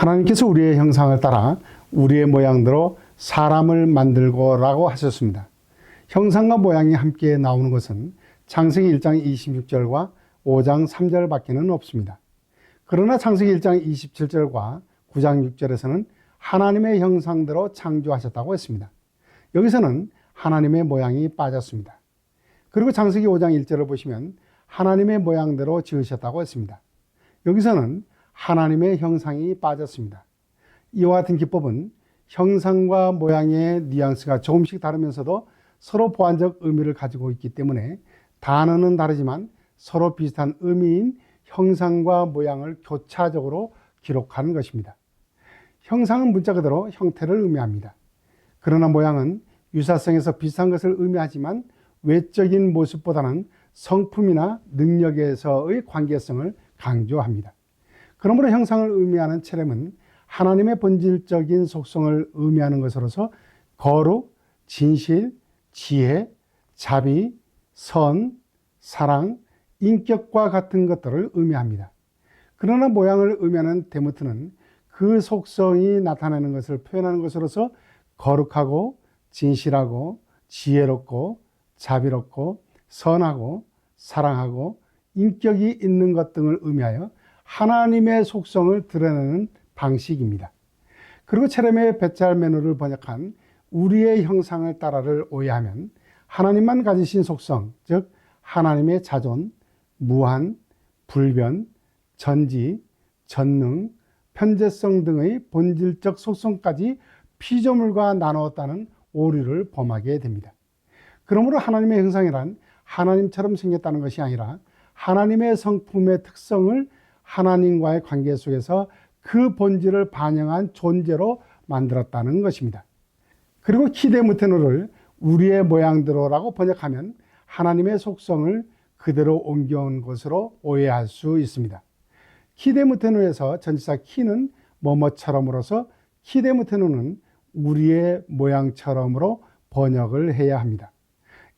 하나님께서 우리의 형상을 따라 우리의 모양대로 사람을 만들고라고 하셨습니다. 형상과 모양이 함께 나오는 것은 창세기 1장 26절과 5장 3절밖에는 없습니다. 그러나 창세기 1장 27절과 9장 6절에서는 하나님의 형상대로 창조하셨다고 했습니다. 여기서는 하나님의 모양이 빠졌습니다. 그리고 창세기 5장 1절을 보시면 하나님의 모양대로 지으셨다고 했습니다. 여기서는 하나님의 형상이 빠졌습니다. 이와 같은 기법은 형상과 모양의 뉘앙스가 조금씩 다르면서도 서로 보완적 의미를 가지고 있기 때문에 단어는 다르지만 서로 비슷한 의미인 형상과 모양을 교차적으로 기록하는 것입니다. 형상은 문자 그대로 형태를 의미합니다. 그러나 모양은 유사성에서 비슷한 것을 의미하지만 외적인 모습보다는 성품이나 능력에서의 관계성을 강조합니다. 그러므로 형상을 의미하는 체렘은 하나님의 본질적인 속성을 의미하는 것으로서 거룩, 진실, 지혜, 자비, 선, 사랑, 인격과 같은 것들을 의미합니다. 그러나 모양을 의미하는 데모트는 그 속성이 나타나는 것을 표현하는 것으로서 거룩하고 진실하고 지혜롭고 자비롭고 선하고 사랑하고 인격이 있는 것 등을 의미하여 하나님의 속성을 드러내는 방식입니다. 그리고 체렘의 베짤메누를 번역한 우리의 형상을 따라를 오해하면 하나님만 가지신 속성, 즉 하나님의 자존, 무한, 불변, 전지, 전능, 편재성 등의 본질적 속성까지 피조물과 나누었다는 오류를 범하게 됩니다. 그러므로 하나님의 형상이란 하나님처럼 생겼다는 것이 아니라 하나님의 성품의 특성을 하나님과의 관계 속에서 그 본질을 반영한 존재로 만들었다는 것입니다. 그리고 키데무테노를 우리의 모양대로라고 번역하면 하나님의 속성을 그대로 옮겨온 것으로 오해할 수 있습니다. 키데무테노에서 전치사 키는 뭐뭐처럼으로서 키데무테노는 우리의 모양처럼으로 번역을 해야 합니다.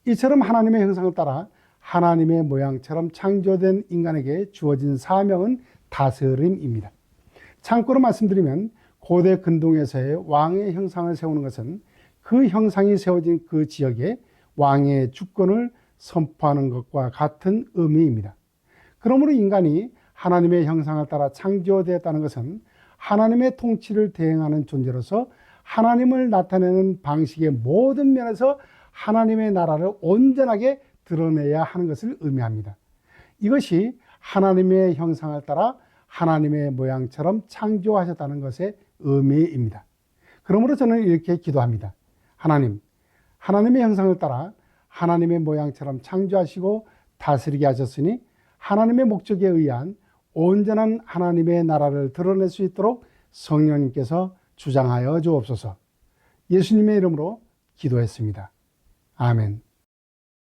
이처럼 하나님의 형상을 따라 하나님의 모양처럼 창조된 인간에게 주어진 사명은 다스림입니다. 참고로 말씀드리면 고대 근동에서의 왕의 형상을 세우는 것은 그 형상이 세워진 그 지역에 왕의 주권을 선포하는 것과 같은 의미입니다. 그러므로 인간이 하나님의 형상을 따라 창조되었다는 것은 하나님의 통치를 대행하는 존재로서 하나님을 나타내는 방식의 모든 면에서 하나님의 나라를 온전하게 드러내야 하는 것을 의미합니다. 이것이 하나님의 형상을 따라 하나님의 모양처럼 창조하셨다는 것의 의미입니다. 그러므로 저는 이렇게 기도합니다. 하나님, 하나님의 형상을 따라 하나님의 모양처럼 창조하시고 다스리게 하셨으니 하나님의 목적에 의한 온전한 하나님의 나라를 드러낼 수 있도록 성령님께서 주장하여 주옵소서. 예수님의 이름으로 기도했습니다. 아멘.